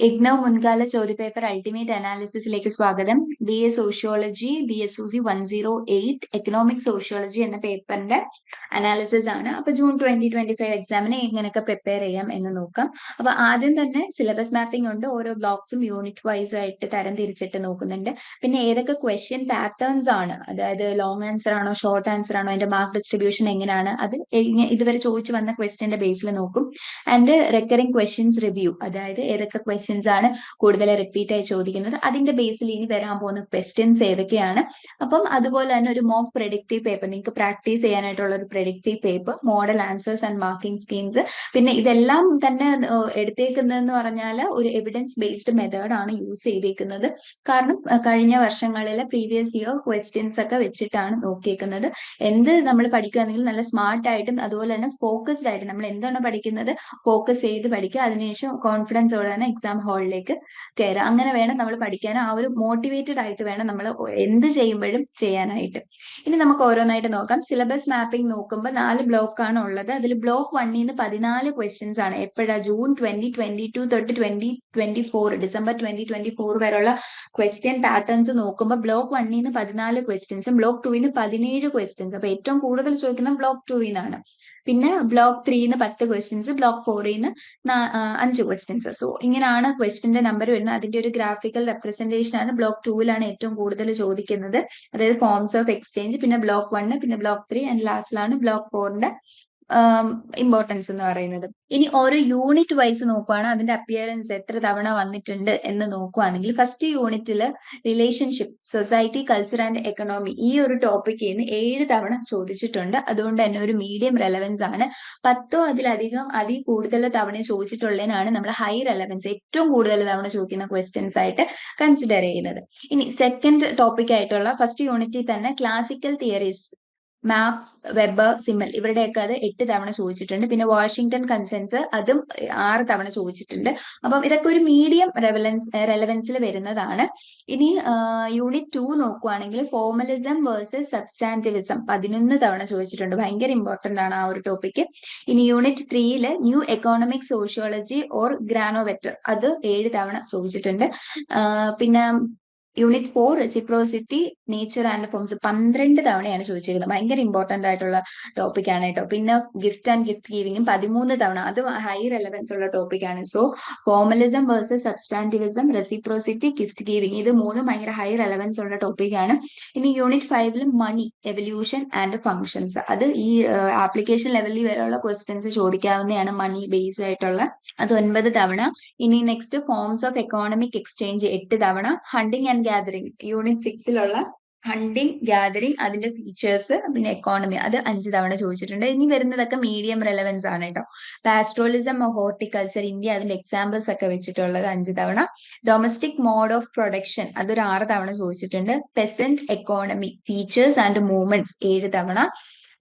IGNOU മുൻകാല ചോദ്യപേപ്പർ ultimate അനാലിസിസിലേക്ക് സ്വാഗതം. B A sociology B S C one zero eight economic sociology എന്ന പേപ്പറിന്റെ അനാലിസിസ് ആണ്. അപ്പൊ ജൂൺ ട്വന്റി ട്വന്റി ഫൈവ് എക്സാമിന് എങ്ങനെയൊക്കെ പ്രിപ്പയർ ചെയ്യാം എന്ന് നോക്കാം. അപ്പൊ ആദ്യം തന്നെ സിലബസ് മാപ്പിംഗ് ഉണ്ട്. ഓരോ ബ്ലോക്സും യൂണിറ്റ് വൈസ് ആയിട്ട് തരം തിരിച്ചിട്ട് നോക്കുന്നുണ്ട്. പിന്നെ ഏതൊക്കെ ക്വസ്റ്റ്യൻ പാറ്റേൺസ് ആണ്? അതായത് ലോങ് ആൻസർ ആണോ ഷോർട്ട് ആൻസർ ആണോ അതിന്റെ മാർക്ക് ഡിസ്ട്രിബ്യൂഷൻ എങ്ങനെയാണ്? അത് ഇതുവരെ ചോദിച്ചു വന്ന ക്വസ്റ്റ്യന്റെ ബേസിൽ നോക്കും. ആൻഡ് റെക്കറിംഗ് ക്വസ്റ്റ്യൻസ് റിവ്യൂ അതായത് ഏതൊക്കെ ക്വസ്റ്റ്യൻസ് ആണ് കൂടുതൽ റിപ്പീറ്റ് ആയി ചോദിക്കുന്നത്. അതിന്റെ ബേസിൽ ഇനി വരാൻ പോകുന്ന ക്വസ്റ്റ്യൻസ് ഏതൊക്കെയാണ്? അപ്പം അതുപോലെ തന്നെ ഒരു മോക്ക് പ്രൊഡക്റ്റീവ് പേപ്പർ നിങ്ങൾക്ക് പ്രാക്ടീസ് ചെയ്യാനായിട്ടുള്ള ഒരു productive paper model answers and marking schemes പിന്നെ ഇതെല്ലാം തന്നെ എടുത്തേക്കുന്നതെന്ന് പറഞ്ഞാൽ ഒരു എവിഡൻസ് ബേസ്ഡ് മെത്തേഡ് ആണ് യൂസ് ചെയ്തേക്കുന്നത്. കാരണം കഴിഞ്ഞ വർഷങ്ങളിലെ പ്രീവിയസ് ഇയർ ക്വസ്റ്റ്യൻസ് ഒക്കെ വെച്ചിട്ടാണ് നോക്കിയേക്കുന്നത്. എന്ത് നമ്മൾ പഠിക്കുകയാണെങ്കിൽ നല്ല സ്മാർട്ട് ആയിട്ടും അതുപോലെ തന്നെ ഫോക്കസ്ഡ് ആയിട്ട് നമ്മൾ എന്താണ് പഠിക്കുന്നത്? ഫോക്കസ് ചെയ്ത് പഠിക്കുക. അതിനുശേഷം കോൺഫിഡൻസ് തന്നെ എക്സാം ഹാളിലേക്ക് കയറുക അങ്ങനെ വേണം നമ്മൾ പഠിക്കാൻ. ആ ഒരു മോട്ടിവേറ്റഡ് ആയിട്ട് വേണം നമ്മൾ എന്ത് ചെയ്യുമ്പോഴും ചെയ്യാനായിട്ട്. ഇനി നമുക്ക് ഓരോന്നായിട്ട് നോക്കാം. സിലബസ് മാപ്പിംഗ് നോക്കുമ്പോൾ നാല് ബ്ലോക്ക് ആണ് ഉള്ളത്. അതിൽ ബ്ലോക്ക് വണ്ണിൽ നിന്ന് പതിനാല് ക്വസ്റ്റ്യൻസ് ആണ്. എപ്പോഴാ? ജൂൺ ട്വന്റി ട്വന്റി ടു തൊട്ട് twenty twenty four December twenty twenty four വരെയുള്ള ക്വസ്റ്റ്യൻ പാറ്റേൺസ് നോക്കുമ്പോൾ ബ്ലോക്ക് വണ്ണിൽ നിന്ന് പതിനാല് ക്വസ്റ്റ്യൻസും ബ്ലോക്ക് ടുവിന് പതിനേഴ് ക്വസ്റ്റ്യൻസ് അപ്പൊ ഏറ്റവും കൂടുതൽ ചോദിക്കുന്നത് ബ്ലോക്ക് ടുവിൽ നിന്നാണ്. പിന്നെ ബ്ലോക്ക് ത്രീന്ന് പത്ത് ക്വസ്റ്റ്യൻസ് ബ്ലോക്ക് ഫോറിൽ നിന്ന് നാ- ആ, അഞ്ച് ക്വസ്റ്റ്യൻസ് സോ ഇങ്ങനെയാണ് ക്വസ്റ്റിന്റെ നമ്പർ വരുന്നത്. അതിന്റെ ഒരു ഗ്രാഫിക്കൽ റെപ്രസെന്റേഷൻ ആണ് ബ്ലോക്ക് ടൂവിലാണ് ഏറ്റവും കൂടുതൽ ചോദിക്കുന്നത്. അതായത് ഫോംസ് ഓഫ് എക്സ്ചേഞ്ച് പിന്നെ ബ്ലോക്ക് വണ് പിന്നെ ബ്ലോക്ക് ത്രീ ആൻഡ് ലാസ്റ്റിലാണ് ബ്ലോക്ക് ഫോറിന്റെ ഇമ്പോർട്ടൻസ് എന്ന് പറയുന്നത്. ഇനി ഓരോ യൂണിറ്റ് വൈസ് നോക്കുവാണ് അതിന്റെ അപ്പിയറൻസ് എത്ര തവണ വന്നിട്ടുണ്ട് എന്ന് നോക്കുവാണെങ്കിൽ ഫസ്റ്റ് യൂണിറ്റിൽ relationship society culture and economy ഈ ഒരു ടോപ്പിക്കിൽ നിന്ന് ഏഴ് തവണ ചോദിച്ചിട്ടുണ്ട്. അതുകൊണ്ട് തന്നെ ഒരു മീഡിയം റെലവൻസ് ആണ്. പത്തോ അതിലധികം അതിൽ കൂടുതൽ തവണ ചോദിച്ചിട്ടുള്ളതിനാണ് നമ്മൾ ഹൈ റെലവൻസ് ഏറ്റവും കൂടുതൽ തവണ ചോദിക്കുന്ന ക്വസ്റ്റ്യൻസ് ആയിട്ട് കൺസിഡർ ചെയ്യുന്നത്. ഇനി സെക്കൻഡ് ടോപ്പിക് ആയിട്ടുള്ള ഫസ്റ്റ് യൂണിറ്റിൽ തന്നെ classical theories Marx Weber Simmel ഇവരുടെയൊക്കെ അത് എട്ട് തവണ ചോദിച്ചിട്ടുണ്ട്. പിന്നെ വാഷിംഗ്ടൺ കൺസെൻസ് അതും ആറ് തവണ ചോദിച്ചിട്ടുണ്ട്. അപ്പം ഇതൊക്കെ ഒരു മീഡിയം റെവലൻസ് റെലവൻസിൽ വരുന്നതാണ്. ഇനി യൂണിറ്റ് ടു നോക്കുവാണെങ്കിൽ ഫോർമലിസം വേഴ്സസ് സബ്സ്റ്റാന്റിവിസം പതിനൊന്ന് തവണ ചോദിച്ചിട്ടുണ്ട്. ഭയങ്കര ഇമ്പോർട്ടന്റ് ആണ് ആ ഒരു ടോപ്പിക്ക് ഇനി യൂണിറ്റ് ത്രീയിൽ new economic sociology or Granovetter അത് ഏഴ് തവണ ചോദിച്ചിട്ടുണ്ട്. പിന്നെ unit four reciprocity nature and forms പന്ത്രണ്ട് തവണയാണ് ചോദിച്ചിരിക്കുന്നത്. ഭയങ്കര ഇമ്പോർട്ടന്റ് ആയിട്ടുള്ള ടോപ്പിക് ആണ് കേട്ടോ പിന്നെ ഗിഫ്റ്റ് ആൻഡ് ഗിഫ്റ്റ് ഗീവിങ്ങും പതിമൂന്ന് തവണ. അത് ഹൈ റെലവൻസ് ഉള്ള ടോപ്പിക് ആണ്. So formalism versus substantivism reciprocity gift giving ഇത് മൂന്നും ഭയങ്കര ഹൈ റെലവൻസ് ഉള്ള ടോപ്പിക് ആണ്. ഇനി യൂണിറ്റ് ഫൈവിൽ മണി എവല്യൂഷൻ ആൻഡ് ഫങ്ഷൻസ് അത് ഈ ആപ്ലിക്കേഷൻ ലെവലിൽ വരെയുള്ള ക്വസ്റ്റ്യൻസ് ചോദിക്കാവുന്നതാണ് മണി ബേസ് ആയിട്ടുള്ള. അത് ഒൻപത് തവണ. ഇനി next forms of economic exchange എട്ട് തവണ. ഹണ്ടിങ് ആൻഡ് ഗ്യാദറിംഗ് യൂണിറ്റ് സിക്സിലുള്ള ഹണ്ടിങ് ഗ്യാദറിംഗ് അതിന്റെ ഫീച്ചേഴ്സ് പിന്നെ എക്കോണമി അത് അഞ്ച് തവണ ചോദിച്ചിട്ടുണ്ട്. ഇനി വരുന്നതൊക്കെ മീഡിയം റെലവൻസ് ആണ് കേട്ടോ പാസ്ട്രോളിസം ഹോർട്ടിക്കൾച്ചർ ഇന്ത്യ അതിന്റെ എക്സാമ്പിൾസ് ഒക്കെ വെച്ചിട്ടുള്ളത് അഞ്ച് തവണ. ഡൊമസ്റ്റിക് മോഡ് ഓഫ് പ്രൊഡക്ഷൻ അതൊരു ആറ് തവണ ചോദിച്ചിട്ടുണ്ട്. Peasant economy features and movements ഏഴ് തവണ.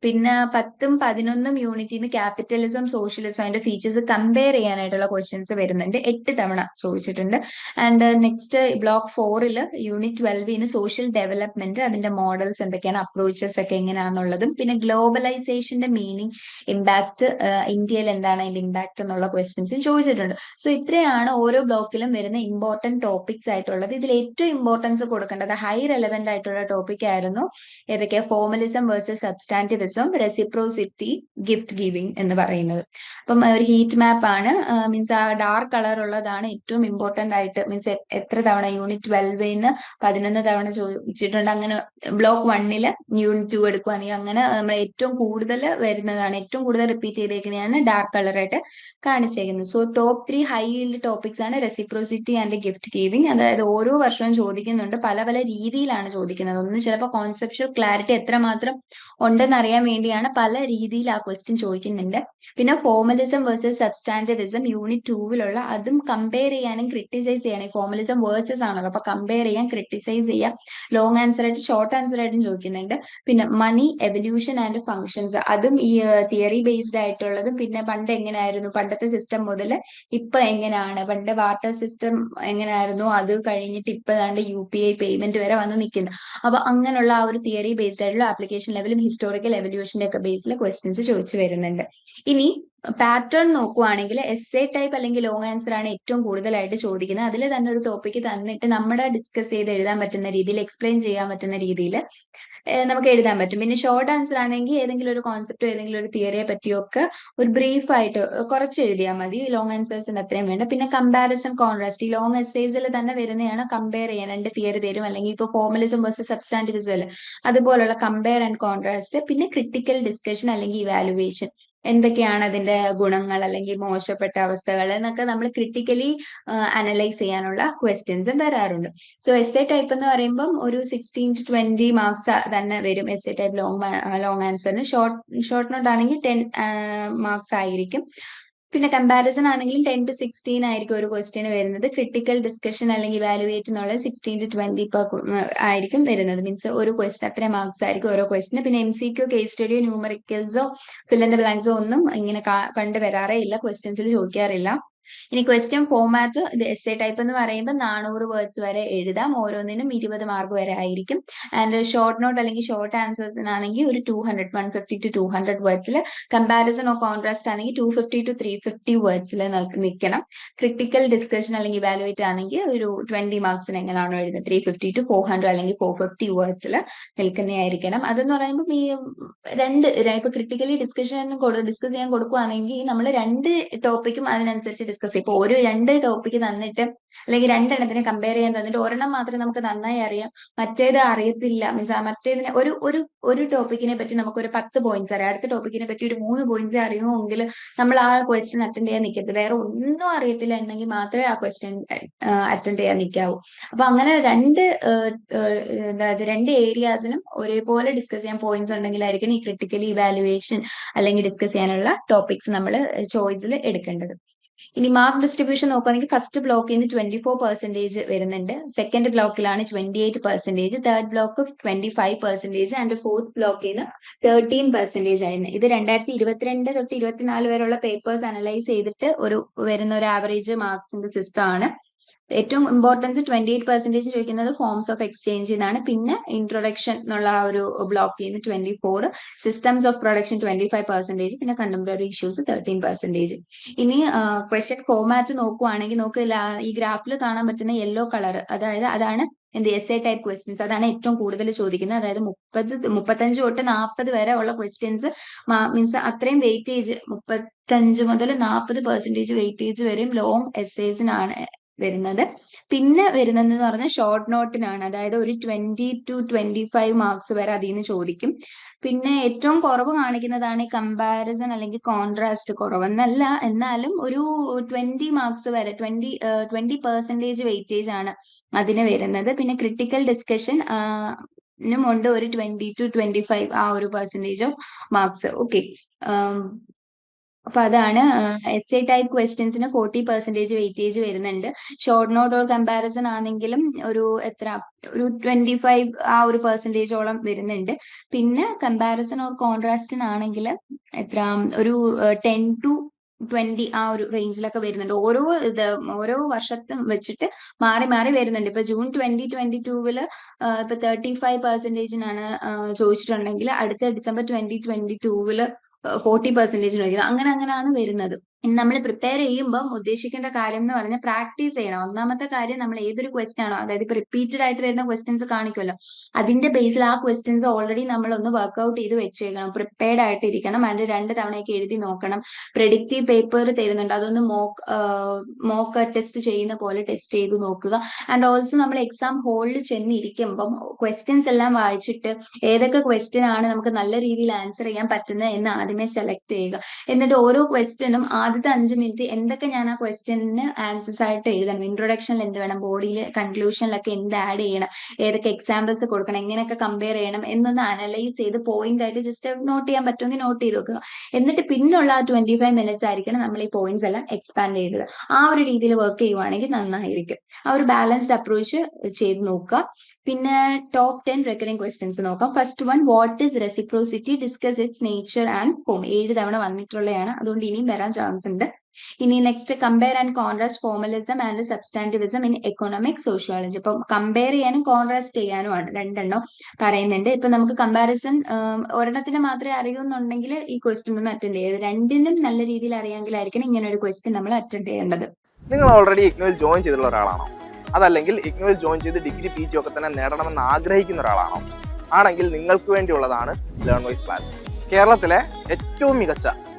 പിന്നെ പത്തും പതിനൊന്നും യൂണിറ്റിന് ക്യാപിറ്റലിസം സോഷ്യലിസം അതിന്റെ ഫീച്ചേഴ്സ് കമ്പയർ ചെയ്യാനായിട്ടുള്ള ക്വസ്റ്റ്യൻസ് വരുന്നുണ്ട്. എട്ട് തവണ ചോദിച്ചിട്ടുണ്ട്. ആൻഡ് നെക്സ്റ്റ് ബ്ലോക്ക് ഫോറിൽ യൂണിറ്റ് ട്വൽവിന് സോഷ്യൽ ഡെവലപ്മെന്റ് അതിന്റെ മോഡൽസ് എന്തൊക്കെയാണ് അപ്രോച്ചസ് ഒക്കെ എങ്ങനെയാണെന്നുള്ളതും പിന്നെ ഗ്ലോബലൈസേഷന്റെ മീനിങ് ഇമ്പാക്ട് ഇന്ത്യയിൽ എന്താണ് അതിന്റെ ഇമ്പാക്ട് എന്നുള്ള ക്വസ്റ്റ്യൻസ് ചോദിച്ചിട്ടുണ്ട്. സോ ഇത്രയാണ് ഓരോ ബ്ലോക്കിലും വരുന്ന ഇമ്പോർട്ടന്റ് ടോപ്പിക്സ് ആയിട്ടുള്ളത്. ഇതിൽ ഏറ്റവും ഇമ്പോർട്ടൻസ് കൊടുക്കേണ്ടത് ഹൈ റെലവെന്റ് ആയിട്ടുള്ള ടോപ്പിക് ആയിരുന്നു. ഏതൊക്കെയാ? Formalism versus substantivism formalism reciprocity gift giving എന്ന് പറയുന്നത്. അപ്പം ഒരു ഹീറ്റ് മാപ്പ് ആണ്. മീൻസ് ആ ഡാർക്ക് കളർ ഉള്ളതാണ് ഏറ്റവും ഇമ്പോർട്ടന്റ് ആയിട്ട്. മീൻസ് എത്ര തവണ യൂണിറ്റ് ട്വൽവിൽ നിന്ന് പതിനൊന്ന് തവണ ചോദിച്ചിട്ടുണ്ട്. അങ്ങനെ ബ്ലോക്ക് വണ്ണിൽ യൂണിറ്റ് ടു എടുക്കുകയാണെങ്കിൽ അങ്ങനെ നമ്മൾ ഏറ്റവും കൂടുതൽ വരുന്നതാണ്. ഏറ്റവും കൂടുതൽ റിപ്പീറ്റ് ചെയ്തേക്കുന്നതാണ് ഡാർക്ക് കളർ ആയിട്ട് കാണിച്ചേക്കുന്നത്. So top three high yield topics ആണ് റെസിപ്രോസിറ്റി ആൻഡ് ഗിഫ്റ്റ് ഗീവിംഗ് അതായത് ഓരോ വർഷവും ചോദിക്കുന്നുണ്ട്. പല പല രീതിയിലാണ് ചോദിക്കുന്നത്. ഒന്ന് ചിലപ്പോൾ കോൺസെപ്റ്റ് ക്ലാരിറ്റി എത്രമാത്രം ഉണ്ടെന്ന് അറിയാൻ വേണ്ടിയാണ് പല രീതിയിൽ ആ ക്വസ്റ്റ്യൻ ചോദിക്കുന്നുണ്ട്. പിന്നെ ഫോമലിസം വേഴ്സസ് സബ്സ്റ്റാൻഡറിസം യൂണിറ്റ് ടൂവിലുള്ള അതും കമ്പയർ ചെയ്യാനും ക്രിട്ടിസൈസ് ചെയ്യാനും ഫോമലിസം വേഴ്സസ് ആണല്ലോ. അപ്പൊ കമ്പയർ ചെയ്യാൻ ക്രിട്ടിസൈസ് ചെയ്യാം. ലോങ് ആൻസർ ആയിട്ട് ഷോർട്ട് ആൻസർ ആയിട്ടും ചോദിക്കുന്നുണ്ട്. പിന്നെ മണി എവല്യൂഷൻ ആൻഡ് ഫങ്ഷൻസ് അതും ഈ തിയറി ബേസ്ഡ് ആയിട്ടുള്ളതും പിന്നെ പണ്ട് എങ്ങനെയായിരുന്നു? പണ്ടത്തെ സിസ്റ്റം മുതൽ ഇപ്പൊ എങ്ങനെയാണ്? പണ്ട് വാട്ടർ സിസ്റ്റം എങ്ങനെയായിരുന്നു? അത് കഴിഞ്ഞിട്ട് ഇപ്പൊ ദാണ്ട് യു പി ഐ പേയ്മെന്റ് വരെ വന്ന് നിൽക്കുന്നു അപ്പൊ അങ്ങനെയുള്ള ആ ഒരു തിയറി ബേസ്ഡ് ആയിട്ടുള്ള ആപ്ലിക്കേഷൻ ലെവലും ഹിസ്റ്റോറിക്കൽ എവല്യൂഷന്റെ ഒക്കെ ബേസിലെ ക്വസ്റ്റ്യൻസ് ചോദിച്ചു വരുന്നുണ്ട്. ഇനി പാറ്റേൺ നോക്കുവാണെങ്കിൽ എസ് എ ടൈപ്പ് അല്ലെങ്കിൽ ലോങ് ആൻസർ ആണ് ഏറ്റവും കൂടുതലായിട്ട് ചോദിക്കുന്നത്. അതിൽ തന്നെ ഒരു ടോപ്പിക്ക് തന്നിട്ട് നമ്മുടെ ഡിസ്കസ് ചെയ്ത് എഴുതാൻ പറ്റുന്ന രീതിയിൽ എക്സ്പ്ലെയിൻ ചെയ്യാൻ പറ്റുന്ന രീതിയിൽ നമുക്ക് എഴുതാൻ പറ്റും. പിന്നെ ഷോർട്ട് ആൻസർ ആണെങ്കിൽ ഏതെങ്കിലും ഒരു കോൺസെപ്റ്റോ ഏതെങ്കിലും ഒരു തിയറിയെ പറ്റിയോ ഒക്കെ ഒരു ബ്രീഫ് ആയിട്ട് കുറച്ച് എഴുതിയാൽ മതി. ലോങ് ആൻസേഴ്സിന് അത്രയും വേണ്ട. പിന്നെ കമ്പാരിസൺ കോൺട്രാസ്റ്റ് ഈ ലോങ് എസ്സേസിൽ തന്നെ വരുന്നതാണ് കമ്പയർ ചെയ്യാൻ രണ്ട് തിയറി തരും. അല്ലെങ്കിൽ ഇപ്പോൾ ഫോമലിസം വേഴ്സസ് സബ്സ്റ്റാന്റിവിസം അതുപോലുള്ള കമ്പയർ ആൻഡ് കോൺട്രാസ്റ്റ് പിന്നെ ക്രിട്ടിക്കൽ ഡിസ്കഷൻ അല്ലെങ്കിൽ ഇവാലുവേഷൻ എന്തൊക്കെയാണ് അതിന്റെ ഗുണങ്ങൾ അല്ലെങ്കിൽ മോശപ്പെട്ട അവസ്ഥകൾ എന്നൊക്കെ നമ്മൾ ക്രിട്ടിക്കലി അനലൈസ് ചെയ്യാനുള്ള ക്വസ്റ്റ്യൻസും വരാറുണ്ട്. സോ എസ് എ ടൈപ്പ് എന്ന് പറയുമ്പം ഒരു സിക്സ്റ്റീൻ ടു ട്വന്റി മാർക്സ് തന്നെ വരും S A type long long ആൻസറിന് short short note ആണെങ്കിൽ ടെൻ മാർക്സ് ആയിരിക്കും. പിന്നെ കമ്പാരിസൺ ആണെങ്കിലും ടെൻ ടു സിക്സ്റ്റീൻ ആയിരിക്കും ഒരു ക്വസ്റ്റ്യൻ വരുന്നത്. ക്രിട്ടിക്കൽ ഡിസ്കഷൻ അല്ലെങ്കിൽ വാലുവേറ്റ് എന്നുള്ളത് സിക്സ്റ്റീൻ ടു ട്വന്റി ആയിരിക്കും വരുന്നത്. മീൻസ് ഒരു ക്വസ്റ്റ്യൻ അത്രയും മാർക്സ് ആയിരിക്കും ഓരോ ക്വസ്റ്റിന് പിന്നെ എം സി ക്യു കേസ് സ്റ്റഡിയോ ന്യൂമറിക്കൽസോ ഫില്ലന്റെ ബ്ലാങ്ക്സോ ഒന്നും ഇങ്ങനെ കണ്ടുവരാറേ ഇല്ല. ക്വസ്റ്റ്യൻസിൽ ചോദിക്കാറില്ല. ഇനി ക്വസ്റ്റ്യൻ ഫോമാറ്റ് ഇത് എസ് എ ടൈപ്പ് എന്ന് പറയുമ്പോൾ നാനൂറ് വേർഡ്സ് വരെ എഴുതാം. ഓരോന്നിനും ഇരുപത് മാർക്ക് വരെ ആയിരിക്കും. ആൻഡ് ഷോർട്ട് നോട്ട് അല്ലെങ്കിൽ ഷോർട്ട് ആൻസേഴ്സിനാണെങ്കിൽ ഒരു two hundred one fifty to two hundred വേർഡ്സിൽ comparison of contrast ആണെങ്കിൽ two fifty to three fifty വേർഡ്സിൽ നിൽക്കണം. ക്രിട്ടിക്കൽ ഡിസ്കഷൻ അല്ലെങ്കിൽ ഇവാലുവേറ്റ് ആണെങ്കിൽ ഒരു ട്വന്റി മാർക്സിന് എങ്ങനെയാണോ എഴുതുന്നത്? Three fifty to four hundred അല്ലെങ്കിൽ ഫോർ ഫിഫ്റ്റി വേർഡ്സിൽ നിൽക്കുന്നതായിരിക്കണം. അതെന്ന് പറയുമ്പോൾ ഈ രണ്ട് ഇപ്പൊ ക്രിട്ടിക്കലി ഡിസ്കഷൻ ഡിസ്കസ് ചെയ്യാൻ കൊടുക്കുകയാണെങ്കിൽ നമ്മൾ രണ്ട് ടോപ്പിക്കും അതിനനുസരിച്ച് ഡിസ്കസ് ഇപ്പൊ ഒരു രണ്ട് ടോപ്പിക് തന്നിട്ട് അല്ലെങ്കിൽ രണ്ടെണ്ണത്തിന് കമ്പയർ ചെയ്യാൻ തന്നിട്ട് ഒരെണ്ണം മാത്രമേ നമുക്ക് നന്നായി അറിയാം. മറ്റേത് അറിയത്തില്ല. മീൻസ് മറ്റേതിനെ ഒരു ഒരു ഒരു ടോപ്പിക്കിനെ പറ്റി നമുക്ക് ഒരു പത്ത് പോയിന്റ്സ് അറിയാം. അടുത്ത ടോപ്പിക്കിനെ പറ്റി ഒരു മൂന്ന് പോയിന്റ്സ് അറിയുമെങ്കിൽ നമ്മൾ ആ ക്വസ്റ്റ്യൻ അറ്റൻഡ് ചെയ്യാൻ നിൽക്കരുത് വേറെ ഒന്നും അറിയത്തില്ല എന്നെങ്കിൽ മാത്രമേ ആ ക്വസ്റ്റ്യൻ അറ്റൻഡ് ചെയ്യാൻ നിൽക്കാവൂ അപ്പൊ അങ്ങനെ രണ്ട് രണ്ട് ഏരിയാസിനും ഒരേപോലെ ഡിസ്കസ് ചെയ്യാൻ പോയിന്റ്സ് ഉണ്ടെങ്കിലായിരിക്കണം ഈ ക്രിട്ടിക്കലി ഇവാലുവേഷൻ അല്ലെങ്കിൽ ഡിസ്കസ് ചെയ്യാനുള്ള ടോപ്പിക്സ് നമ്മൾ ചോയ്സിൽ എടുക്കേണ്ടത്. ഇനി മാർക്ക് ഡിസ്ട്രിബ്യൂഷൻ നോക്കുകയാണെങ്കിൽ ഫസ്റ്റ് ബ്ലോക്കിൽ നിന്ന് ട്വന്റി ഫോർ പെർസെന്റേജ് വരുന്നുണ്ട്. Second ബ്ലോക്കിലാണ് twenty eight percentage third block twenty five percentage and fourth ബ്ലോക്കിൽ നിന്ന് തേർട്ടീൻ പെർസെന്റേജ് ആയിരുന്നു. ഇത് രണ്ടായിരത്തി ഇരുപത്തിരണ്ട് തൊട്ട് ഇരുപത്തിനാല് വരെയുള്ള പേപ്പേഴ്സ് അനലൈസ് ചെയ്തിട്ട് ഒരു വരുന്ന ഒരു ആവറേജ് മാർക്സിന്റെ സിസ്റ്റം ആണ്. ഏറ്റവും ഇമ്പോർട്ടൻസ് ട്വന്റി എയ്റ്റ് പെർസെന്റേജ് ചോദിക്കുന്നത് ഫോംസ് ഓഫ് എക്സ്ചേഞ്ച് എന്നാണ് പിന്നെ ഇൻട്രൊഡക്ഷൻ എന്നുള്ള ആ ഒരു ബ്ലോക്ക് നിന്ന് twenty four systems of production twenty five percentage പിന്നെ കണ്ടംപററി ഇഷ്യൂസ് തേർട്ടീൻ പെർസെന്റേജ് ഇനി ക്വസ്റ്റ്യൻ ഫോമാറ്റ് നോക്കുവാണെങ്കിൽ നമുക്ക് ഈ ഗ്രാഫിൽ കാണാൻ പറ്റുന്ന യെല്ലോ കളർ അതായത് അതാണ് എന്ത് എസ് എ ടൈപ്പ് ക്വസ്റ്റ്യൻസ് അതാണ് ഏറ്റവും കൂടുതൽ ചോദിക്കുന്നത്. അതായത് മുപ്പത് മുപ്പത്തഞ്ച് തൊട്ട് നാൽപ്പത് വരെ ഉള്ള ക്വസ്റ്റ്യൻസ് മീൻസ് അത്രയും വെയിറ്റേജ് മുപ്പത്തഞ്ച് മുതൽ നാൽപ്പത് പെർസെന്റേജ് വെയിറ്റേജ് വരെയും ലോങ് എസ്സേസിനാണ് വരുന്നത്. പിന്നെ വരുന്നതെന്ന് പറഞ്ഞാൽ ഷോർട്ട് നോട്ടിനാണ് അതായത് ഒരു twenty to twenty five marks വരെ അതിൽ നിന്ന് ചോദിക്കും. പിന്നെ ഏറ്റവും കുറവ് കാണിക്കുന്നതാണ് കമ്പാരിസൺ അല്ലെങ്കിൽ കോൺട്രാസ്റ്റ് കുറവെന്നല്ല എന്നാലും ഒരു ട്വന്റി മാർക്സ് വരെ ട്വന്റി ട്വന്റി പെർസെന്റേജ് വെയിറ്റേജ് ആണ് അതിന് വരുന്നത്. പിന്നെ ക്രിട്ടിക്കൽ ഡിസ്കഷൻ ഉണ്ട് ഒരു ട്വന്റി ടു ട്വന്റി ഫൈവ് ആ ഒരു പെർസെന്റേജ് ഓഫ് മാർക്സ് ഓക്കെ അപ്പൊ അതാണ് എസ് എ ടൈപ്പ് ക്വസ്റ്റ്യൻസിന് ഫോർട്ടി പെർസെന്റേജ് വെയിറ്റേജ് വരുന്നുണ്ട്. ഷോർട്ട് നോട്ട് ഓർ കമ്പാരിസൺ ആണെങ്കിലും ഒരു എത്ര ഒരു ട്വന്റി ഫൈവ് ആ ഒരു പെർസെന്റേജോളം വരുന്നുണ്ട്. പിന്നെ കമ്പാരിസൺ ഓർ കോൺട്രാസ്റ്റിനാണെങ്കിൽ എത്ര ഒരു ടെൻ ടു ട്വന്റി ആ ഒരു റേഞ്ചിലൊക്കെ വരുന്നുണ്ട്. ഓരോ ഇത് ഓരോ വർഷത്തും വെച്ചിട്ട് മാറി മാറി വരുന്നുണ്ട്. ഇപ്പൊ ജൂൺ ട്വന്റി ട്വന്റി ടൂവിൽ ഇപ്പൊ തേർട്ടി ഫൈവ് പെർസെന്റേജിനാണ് ചോദിച്ചിട്ടുണ്ടെങ്കിൽ അടുത്ത ഡിസംബർ ട്വന്റി ട്വന്റി ടൂവിൽ ഫോർട്ടി പെർസെന്റേജ് ചോദിക്കുന്നത് അങ്ങനെ അങ്ങനെയാണ് വരുന്നത്. നമ്മൾ പ്രിപ്പയർ ചെയ്യുമ്പോൾ ഉദ്ദേശിക്കേണ്ട കാര്യം എന്ന് പറഞ്ഞാൽ പ്രാക്ടീസ് ചെയ്യണം. ഒന്നാമത്തെ കാര്യം നമ്മൾ ഏതൊരു ക്വസ്റ്റ്യൻ ആണോ അതായത് ഇപ്പൊ റിപ്പീറ്റഡ് ആയിട്ട് വരുന്ന ക്വസ്റ്റ്യൻസ് കാണിക്കുമല്ലോ അതിന്റെ ബേസിൽ ആ ക്വസ്റ്റ്യൻസ് ഓൾറെഡി നമ്മൾ ഒന്ന് വർക്ക്ഔട്ട് ചെയ്ത് വെച്ചേക്കണം. പ്രിപ്പയർഡ് ആയിട്ട് ഇരിക്കണം അതിന്റെ രണ്ട് തവണയൊക്കെ എഴുതി നോക്കണം. പ്രെഡിക്റ്റീവ് പേപ്പർ തരുന്നുണ്ട്. അതൊന്ന് മോക്ക് മോക്ക് ടെസ്റ്റ് ചെയ്യുന്ന പോലെ ടെസ്റ്റ് ചെയ്ത് നോക്കുക. ആൻഡ് ഓൾസോ നമ്മൾ എക്സാം ഹോളിൽ ചെന്നിരിക്കുമ്പം ക്വസ്റ്റ്യൻസ് എല്ലാം വായിച്ചിട്ട് ഏതൊക്കെ ക്വസ്റ്റ്യൻ ആണ് നമുക്ക് നല്ല രീതിയിൽ ആൻസർ ചെയ്യാൻ പറ്റുന്നത് എന്ന് ആദ്യമേ സെലക്ട് ചെയ്യുക. എന്നിട്ട് ഓരോ ക്വസ്റ്റ്യനും ആദ്യത്തെ അഞ്ച് മിനിറ്റ് എന്തൊക്കെ ഞാൻ ആ ക്വസ്റ്റ്യനിന് ആൻസേഴ്സ് ആയിട്ട് എഴുതണം? ഇൻട്രൊഡക്ഷനിൽ എന്ത് വേണം? ബോഡിയിൽ കൺക്ലൂഷനിലൊക്കെ എന്ത് ആഡ് ചെയ്യണം? ഏതൊക്കെ എക്സാമ്പിൾസ് കൊടുക്കണം? എങ്ങനെയൊക്കെ കമ്പയർ ചെയ്യണം? എന്നൊന്ന് അനലൈസ് ചെയ്ത് പോയിന്റ് ആയിട്ട് ജസ്റ്റ് നോട്ട് ചെയ്യാൻ പറ്റുമെങ്കിൽ നോട്ട് ചെയ്ത് വെക്കുക. എന്നിട്ട് പിന്നുള്ള ആ ട്വന്റി ഫൈവ് മിനിറ്റ്സ് ആയിരിക്കണം നമ്മൾ ഈ പോയിന്റ്സ് എല്ലാം എക്സ്പാൻഡ് ചെയ്തത്. ആ ഒരു രീതിയിൽ വർക്ക് ചെയ്യുവാണെങ്കിൽ നന്നായിരിക്കും. ആ ഒരു ബാലൻസ്ഡ് അപ്രോച്ച് ചെയ്ത് നോക്കുക. പിന്നെ ടോപ്പ് ടെൻ റെക്കറിംഗ് ക്വസ്റ്റ്യൻസ് നോക്കാം. First one what is reciprocity discuss its nature and home ഏഴ് തവണ വന്നിട്ടുള്ളതാണ് അതുകൊണ്ട് ഇനിയും വരാൻ ചാൻസ് ഉണ്ട്. ഇനി next compare and contrast formalism and substantivism in economic sociology ഇപ്പം കമ്പയർ ചെയ്യാനും കോൺട്രാസ്റ്റ് ചെയ്യാനുമാണ് രണ്ടെണ്ണം പറയുന്നുണ്ട്. ഇപ്പൊ നമുക്ക് കമ്പാരിസൺ ഒരെണ്ണത്തിന് മാത്രമേ അറിയുന്നുണ്ടെങ്കിൽ ഈ ക്വസ്റ്റ്യൻ ഒന്ന് അറ്റൻഡ് ചെയ്യരുത് രണ്ടിനും നല്ല രീതിയിൽ അറിയാമെങ്കിലായിരിക്കണം ഇങ്ങനെ ഒരു ക്വസ്റ്റ്യൻ നമ്മൾ അറ്റൻഡ് ചെയ്യേണ്ടത്. നിങ്ങൾ ഓൾറെഡി ഇഗ്നോയിൽ ജോയിൻ ചെയ്തിട്ടുള്ള ഒരാളാണോ? അതല്ലെങ്കിൽ ഇഗ്നോയിൽ ജോയിൻ ചെയ്ത് ഡിഗ്രി പി ജി ഒക്കെ തന്നെ നേടണമെന്ന് ആഗ്രഹിക്കുന്ന ഒരാളാണോ? ആണെങ്കിൽ നിങ്ങൾക്ക് വേണ്ടിയുള്ളതാണ് ലേൺ വൈസ് പ്ലാൻ കേരളത്തിലെ ഏറ്റവും മികച്ച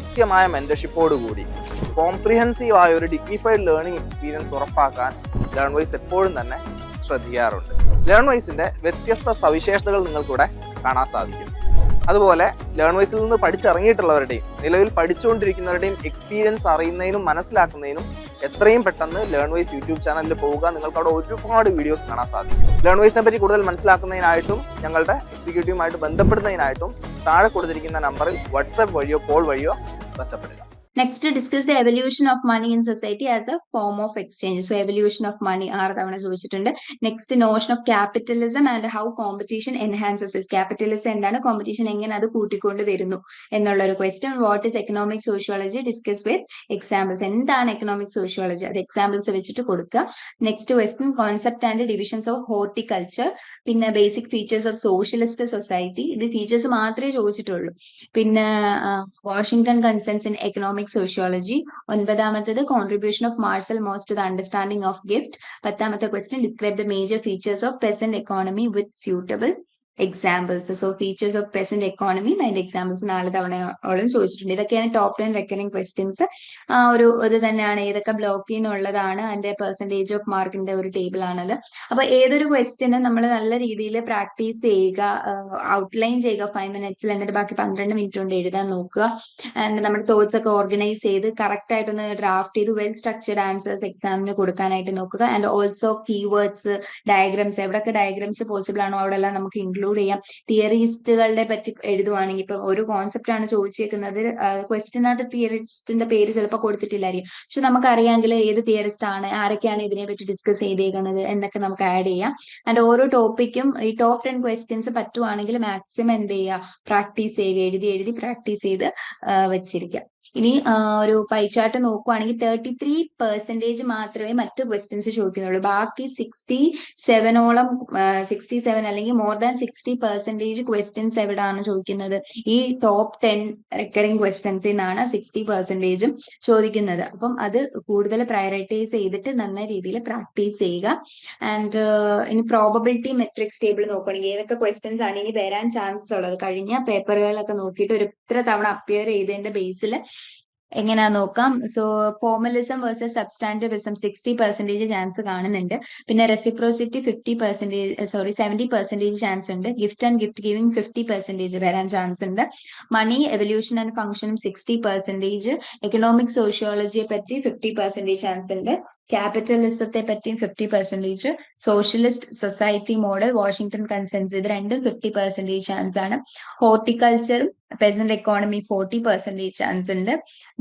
കൃത്യമായ മെന്റർഷിപ്പോട് കൂടി. കോംപ്രിഹെൻസീവ് ആയ ഒരു ഡിഗ്നിഫൈഡ് ലേണിംഗ് എക്സ്പീരിയൻസ് ഉറപ്പാക്കാൻ ലേൺ വൈസ് എപ്പോഴും തന്നെ ശ്രദ്ധിക്കാറുണ്ട്. ലേൺ വൈസിന്റെ വ്യത്യസ്ത സവിശേഷതകൾ നിങ്ങൾക്കിവിടെ കാണാൻ സാധിക്കും. അതുപോലെ ലേൺ വൈസിൽ നിന്ന് പഠിച്ചിറങ്ങിയിട്ടുള്ളവരുടെയും നിലവിൽ പഠിച്ചുകൊണ്ടിരിക്കുന്നവരുടെയും എക്സ്പീരിയൻസ് അറിയുന്നതിനും മനസ്സിലാക്കുന്നതിനും എത്രയും പെട്ടെന്ന് ലേൺ വൈസ് യൂട്യൂബ് ചാനലിൽ പോവുക. നിങ്ങൾക്ക് അവിടെ ഒരുപാട് വീഡിയോസ് കാണാൻ സാധിക്കും. ലേൺ വൈസിനെ പറ്റി കൂടുതൽ മനസ്സിലാക്കുന്നതിനായിട്ടും ഞങ്ങളുടെ എക്സിക്യൂട്ടീവുമായിട്ട് ബന്ധപ്പെടുന്നതിനായിട്ടും താഴെ കൊടുത്തിരിക്കുന്ന നമ്പറിൽ വാട്സപ്പ് വഴിയോ കോൾ വഴിയോ ബന്ധപ്പെടുക. Next discuss the evolution of money in society as a form of exchange so evolution of money ആറ് തവണ ചോദിച്ചിട്ടുണ്ട്. Next notion of capitalism and how competition enhances capitalism എന്താണ്? കോമ്പറ്റീഷൻ എങ്ങനെ അത് കൂട്ടിക്കൊണ്ട് വരുന്നു? എന്നുള്ള ഒരു question what is economic sociology discuss with examples എന്താണ് എക്കണോമിക് സോഷ്യോളജി അത് എക്സാമ്പിൾസ് വെച്ചിട്ട് കൊടുക്കുക next question concept and divisions of horticulture പിന്നെ basic features of socialist society ഇത് ഫീച്ചേഴ്സ് മാത്രമേ ചോദിച്ചിട്ടുള്ളൂ. പിന്നെ Washington consensus in economic sociology ഒൻപതാമത്തത് contribution of Marcel Mauss to the understanding of gift പത്താമത്തെ question describe the major features of present economy with suitable examples so features of present economy അതിന്റെ examples നാല് തവണയോളം ചോദിച്ചിട്ടുണ്ട്. ഇതൊക്കെയാണ് top ten recurring questions ആ ഒരു ഇത് തന്നെയാണ്. ഏതൊക്കെ ബ്ലോക്കിൽ നിന്നുള്ളതാണ് അതിന്റെ പെർസെന്റേജ് ഓഫ് മാർക്കിന്റെ ഒരു ടേബിൾ ആണത്. അപ്പൊ ഏതൊരു ക്വസ്റ്റ്യനും നമ്മൾ നല്ല രീതിയിൽ പ്രാക്ടീസ് ചെയ്യുക ഔട്ട്ലൈൻ ചെയ്യുക ഫൈവ് മിനിറ്റ്സിൽ എന്നിട്ട് ബാക്കി പന്ത്രണ്ട് മിനിറ്റ് കൊണ്ട് എഴുതാൻ നോക്കുക. ആൻഡ് നമ്മുടെ തോട്ട്സ് ഒക്കെ ഓർഗനൈസ് ചെയ്ത് കറക്റ്റ് ആയിട്ടൊന്ന് ഡ്രാഫ്റ്റ് ചെയ്ത് വെൽ സ്ട്രക്ചർഡ് ആൻസേഴ്സ് എക്സാമിന് കൊടുക്കാനായിട്ട് നോക്കുക. ആൻഡ് ഓൾസോ കീവേഡ്സ് ഡയഗ്രാംസ് എവിടെയൊക്കെ ഡയഗ്രാംസ് പോസിബിൾ ആണോ അവിടെ എല്ലാം നമുക്ക് ഇൻക്ലൂഡ് ചെയ്യാം. തിയറിസ്റ്റുകളുടെ പറ്റി എഴുതുവാണെങ്കിൽ ഇപ്പൊ ഒരു കോൺസെപ്റ്റ് ആണ് ചോദിച്ചേക്കുന്നത്. ക്വസ്റ്റിനകത്ത് തിയറിസ്റ്റിന്റെ പേര് ചിലപ്പോൾ കൊടുത്തിട്ടില്ലായിരിക്കും. പക്ഷെ നമുക്ക് അറിയാമെങ്കിൽ ഏത് തിയറിസ്റ്റ് ആണ് ആരൊക്കെയാണ് ഇതിനെ പറ്റി ഡിസ്കസ് ചെയ്തേക്കുന്നത് എന്നൊക്കെ നമുക്ക് ആഡ് ചെയ്യാം. ആൻഡ് ഓരോ ടോപ്പിക്കും ഈ ടോപ്പ് ടെൻ ക്വസ്റ്റ്യൻസ് പറ്റുവാണെങ്കിൽ മാക്സിമം എന്ത് ചെയ്യുക? പ്രാക്ടീസ് ചെയ്യുക. എഴുതി എഴുതി പ്രാക്ടീസ് ചെയ്ത് വെച്ചിരിക്കുക. ഇനി ഒരു പൈചാർട്ട് നോക്കുവാണെങ്കിൽ തേർട്ടി ത്രീ പെർസെന്റേജ് മാത്രമേ മറ്റു ക്വസ്റ്റ്യൻസ് ചോദിക്കുന്നുള്ളൂ. ബാക്കി സിക്സ്റ്റി സെവനോളം സിക്സ്റ്റി സെവൻ അല്ലെങ്കിൽ more than sixty percentage questions എവിടാണ് ചോദിക്കുന്നത്? ഈ ടോപ്പ് ടെൻ റെക്കറിംഗ് ക്വസ്റ്റ്യൻസിൽ നിന്നാണ് സിക്സ്റ്റി പെർസെന്റേജും ചോദിക്കുന്നത്. അപ്പം അത് കൂടുതൽ പ്രയോറിറ്റൈസ് ചെയ്തിട്ട് നല്ല രീതിയിൽ പ്രാക്ടീസ് ചെയ്യുക. ആൻഡ് ഇനി പ്രോബബിലിറ്റി മെട്രിക്സ് ടേബിൾ നോക്കുകയാണെങ്കിൽ ഏതൊക്കെ ക്വസ്റ്റ്യൻസ് ആണ് ഇനി വരാൻ ചാൻസസ് ഉള്ളത്? കഴിഞ്ഞ പേപ്പറുകളൊക്കെ നോക്കിയിട്ട് ഒരു ഇത്ര തവണ അപ്പിയർ ചെയ്തതിന്റെ ബേസിൽ എങ്ങനെയാ നോക്കാം. So formalism versus substantivism sixty percentage chance കാണുന്നുണ്ട്. പിന്നെ reciprocity fifty percentage sorry seventy percentage chance ഉണ്ട്. Gift and gift giving fifty percentage വരാൻ ചാൻസ് ഉണ്ട്. മണി എവല്യൂഷൻ ആൻഡ് ഫംഗ്ഷനും സിക്സ്റ്റി പെർസെന്റേജ് എക്കണോമിക് സോഷ്യോളജിയെ പറ്റി ഫിഫ്റ്റി പെർസെന്റേജ് ചാൻസ് ഉണ്ട്. ക്യാപിറ്റലിസത്തെ പറ്റിയും fifty percentage socialist society model Washington consensus ഇത് രണ്ടും ഫിഫ്റ്റി പെർസെന്റേജ് ചാൻസ് ആണ്. ഹോർട്ടിക്കൾച്ചറും peasant economy forty percentage chance ഉണ്ട്.